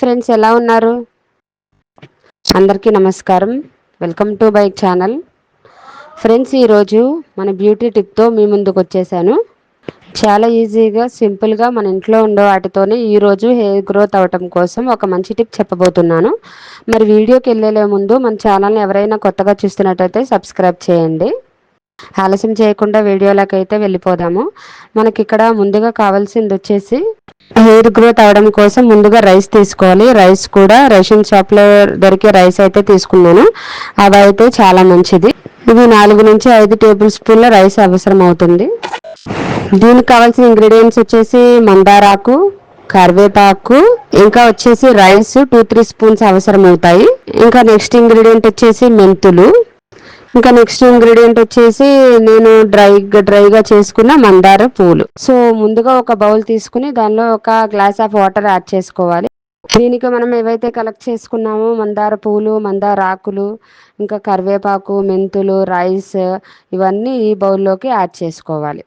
Friends ఎలా ఉన్నారు? అందరికీ నమస్కారం. Welcome to bike channel. Friends ఈరోజు మన బ్యూటీ టిప్తో మీ ముందుకు వచ్చేసాను. చాలా ఈజీగా సింపుల్గా మన ఇంట్లో ఉండే వాటితోనే ఈరోజు హెయిర్ గ్రోత్ అవటం కోసం ఒక మంచి టిప్ చెప్పబోతున్నాను. మరి వీడియోకి వెళ్ళే ముందు మన ఛానల్ని ఎవరైనా కొత్తగా చూస్తున్నట్టయితే సబ్స్క్రైబ్ చేయండి. ఆలస్యం చేయకుండా వీడియోలోకి అయితే వెళ్ళిపోదాము. మనకి ఇక్కడ ముందుగా కావాల్సింది వచ్చేసి హెయిర్ గ్రోత్ అవడం కోసం ముందుగా రైస్ తీసుకోవాలి. రైస్ కూడా రేషన్ షాప్లో దొరికే రైస్ అయితే తీసుకున్నాను. అవి అయితే చాలా మంచిది. ఇది నాలుగు నుంచి ఐదు టేబుల్ స్పూన్ల రైస్ అవసరం అవుతుంది దీనికి కావాల్సిన ఇంగ్రీడియంట్స్ వచ్చేసి మందారాకు కరివేపాకు ఇంకా వచ్చేసి రైస్ టూ త్రీ స్పూన్స్ అవసరం అవుతాయి ఇంకా నెక్స్ట్ ఇంగ్రీడియంట్ వచ్చేసి మెంతులు. ఇంకా నెక్స్ట్ ఇంగ్రీడియంట్ వచ్చేసి నేను డ్రై డ్రైగా చేసుకున్న మందార పూలు. సో ముందుగా ఒక బౌల్ తీసుకుని దానిలో ఒక గ్లాస్ ఆఫ్ వాటర్ యాడ్ చేసుకోవాలి. దీనికి మనం ఏవైతే కలెక్ట్ చేసుకున్నామో మందార పూలు మందార ఆకులు ఇంకా కరివేపాకు మెంతులు రైస్ ఇవన్నీ ఈ బౌల్లోకి యాడ్ చేసుకోవాలి.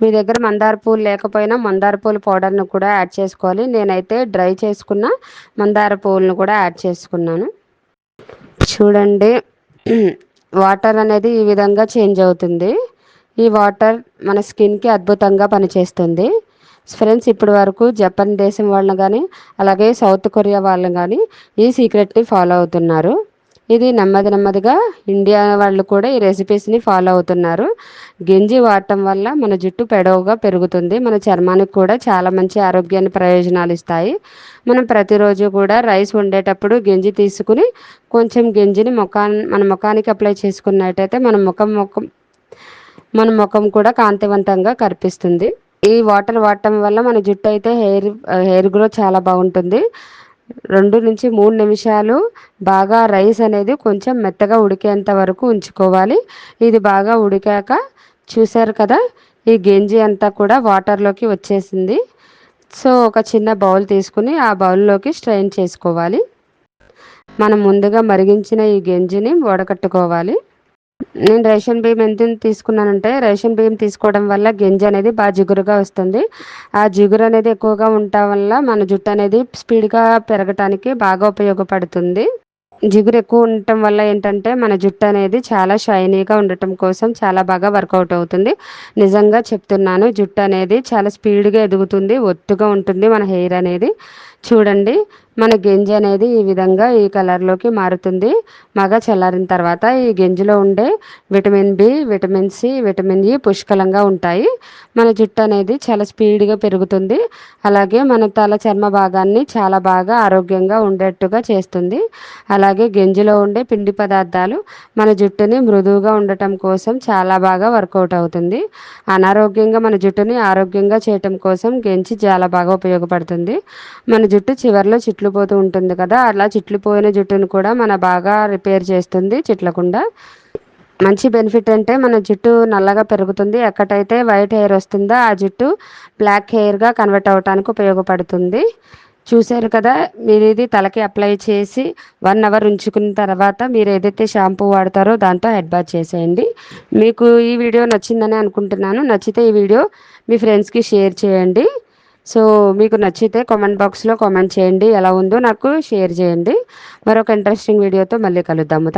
మీ దగ్గర మందార పూలు లేకపోయినా మందార పూలు పౌడర్ను కూడా యాడ్ చేసుకోవాలి. నేనైతే డ్రై చేసుకున్న మందార పూలను కూడా యాడ్ చేసుకున్నాను. చూడండి. వాటర్ అనేది ఈ విధంగా చేంజ్ అవుతుంది. ఈ వాటర్ మన స్కిన్కి అద్భుతంగా పనిచేస్తుంది. ఫ్రెండ్స్ ఇప్పటి వరకు జపాన్ దేశం వాళ్ళని కానీ అలాగే సౌత్ కొరియా వాళ్ళని కానీ ఈ సీక్రెట్ని ఫాలో అవుతున్నారు. ఇది నెమ్మది నెమ్మదిగా ఇండియా వాళ్ళు కూడా ఈ రెసిపీస్ని ఫాలో అవుతున్నారు. గింజి వాడటం వల్ల మన జుట్టు పెడవుగా పెరుగుతుంది. మన చర్మానికి కూడా చాలా మంచి ఆరోగ్యాన్ని ప్రయోజనాలు ఇస్తాయి. మనం ప్రతిరోజు కూడా రైస్ వండేటప్పుడు గింజి తీసుకుని కొంచెం గింజిని ముఖా మన ముఖానికి అప్లై చేసుకున్నట్టయితే మన ముఖం ముఖం మన ముఖం కూడా కాంతివంతంగా కనిపిస్తుంది ఈ వాటర్ వాడటం వల్ల మన జుట్టు అయితే హెయిర్ హెయిర్ గ్రోత్ చాలా బాగుంటుంది. రెండు నుంచి మూడు నిమిషాలు బాగా రైస్ అనేది కొంచెం మెత్తగా ఉడికేంత వరకు ఉంచుకోవాలి. ఇది బాగా ఉడికాక చూశారు కదా ఈ గంజి అంతా కూడా వాటర్లోకి వచ్చేసింది. సో ఒక చిన్న బౌల్ తీసుకుని ఆ బౌల్లోకి స్ట్రెయిన్ చేసుకోవాలి. మనం ముందుగా మరిగించిన ఈ గంజిని వడకట్టుకోవాలి. నేను రేషన్ బియ్యం ఎంత తీసుకున్నానంటే రేషన్ బియ్యం తీసుకోవడం వల్ల గింజ అనేది బాగా జిగురుగా వస్తుంది. ఆ జిగురు అనేది ఎక్కువగా ఉండటం వల్ల మన జుట్టు అనేది స్పీడ్గా పెరగటానికి బాగా ఉపయోగపడుతుంది. జిగురు ఎక్కువ ఉండటం వల్ల ఏంటంటే మన జుట్టు అనేది చాలా షైనీగా ఉండటం కోసం చాలా బాగా వర్కౌట్ అవుతుంది. నిజంగా చెప్తున్నాను జుట్టు అనేది చాలా స్పీడ్గా ఎదుగుతుంది ఒత్తుగా ఉంటుంది మన హెయిర్ అనేది. చూడండి మన గింజ అనేది ఈ విధంగా ఈ కలర్లోకి మారుతుంది. మగ చల్లారిన తర్వాత ఈ గింజలో ఉండే vitamin B vitamin C vitamin E పుష్కలంగా ఉంటాయి. మన జుట్టు అనేది చాలా స్పీడ్గా పెరుగుతుంది. అలాగే మన తల చర్మ భాగాన్ని చాలా బాగా ఆరోగ్యంగా ఉండేట్టుగా చేస్తుంది. అలాగే గింజలో ఉండే పిండి పదార్థాలు మన జుట్టుని మృదువుగా ఉండటం కోసం చాలా బాగా వర్కౌట్ అవుతుంది. అనారోగ్యంగా మన జుట్టుని ఆరోగ్యంగా చేయటం కోసం గెంజి చాలా బాగా ఉపయోగపడుతుంది. మన జుట్టు చివరిలో చిట్లిపోతూ ఉంటుంది కదా అలా చిట్లిపోయిన జుట్టును కూడా మన బాగా రిపేర్ చేస్తుంది చిట్లకుండా. మంచి బెనిఫిట్ అంటే మన జుట్టు నల్లగా పెరుగుతుంది. ఎక్కడైతే వైట్ హెయిర్ వస్తుందో ఆ జుట్టు బ్లాక్ హెయిర్గా కన్వర్ట్ అవ్వటానికి ఉపయోగపడుతుంది. చూశారు కదా మీరు ఇది తలకి అప్లై చేసి వన్ అవర్ ఉంచుకున్న తర్వాత మీరు ఏదైతే షాంపూ వాడతారో దాంతో హెడ్ బాత్ చేసేయండి. మీకు ఈ వీడియో నచ్చిందని అనుకుంటున్నాను. నచ్చితే ఈ వీడియో మీ ఫ్రెండ్స్కి షేర్ చేయండి. సో మీకు నచ్చితే కామెంట్ బాక్స్లో కామెంట్ చేయండి. ఎలా ఉందో నాకు షేర్ చేయండి. మరొక ఇంట్రెస్టింగ్ వీడియోతో మళ్ళీ కలుద్దాము.